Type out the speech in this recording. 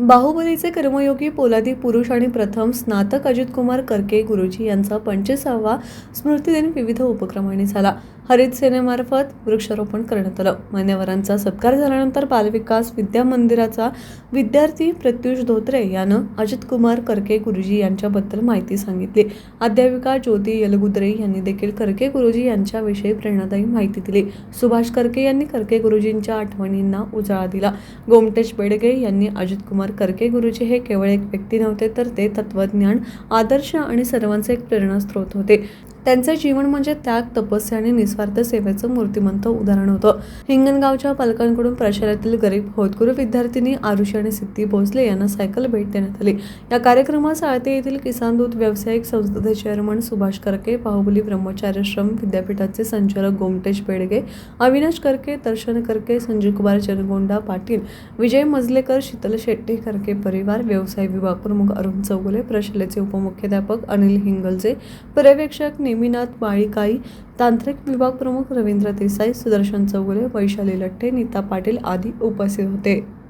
बाहुबलीचे कर्मयोगी पोलादी पुरुष आणि प्रथम स्नातक अजित कुमार करके गुरुजी यांचा पंचवीसावा स्मृतिदिन विविध उपक्रमांनी झाला. हरित सेनेमार्फत वृक्षारोपण करण्यात आलं. मान्यवरांचा सत्कार झाल्यानंतर बालविकास विद्या मंदिराचा विद्यार्थी प्रत्युष धोत्रे यानं अजित कुमार करके गुरुजी यांच्याबद्दल माहिती सांगितली. अध्यापिका ज्योती यलगुद्रे यांनी देखील करके गुरुजी यांच्याविषयी प्रेरणादायी माहिती दिली. सुभाष करके यांनी करके गुरुजींच्या आठवणींना उजाळा दिला. गोमटेश बेडगे यांनी अजित कुमार करके गुरुजी हे केवळ एक व्यक्ती नव्हते तर ते तत्वज्ञान आदर्श आणि सर्वांचे एक प्रेरणास्त्रोत होते. त्यांचे जीवन म्हणजे त्याग तपस्या आणि निस्वार्थ सेवेचं मूर्तिमंत उदाहरण होतं. हिंगणगावच्या पालकांकडून प्रशालेतील गरीब होतकुरू विद्यार्थिनी आरुषी आणि सिद्धी भोसले यांना सायकल भेट देण्यात आली. या कार्यक्रमात साळते येथील किसान दूध व्यावसायिक संस्थेचे चेअरमन सुभाष करके बाहुबली ब्रह्मचार्यश्रम विद्यापीठाचे संचालक गोमटेश बेडगे अविनाश करके दर्शन करके संजीव कुमार जनगोंडा पाटील विजय मजलेकर शीतल शेट्टी करके परिवार व्यवसाय विभाग प्रमुख अरुण चौगुले प्रशालेचे उपमुख्याध्यापक अनिल हिंगलजे पर्यवेक्षक नेमिनाथ माळीकाई तांत्रिक विभाग प्रमुख रवींद्र देसाई सुदर्शन चौगुले वैशाली लठ्ठे नीता पाटील आदी उपस्थित होते.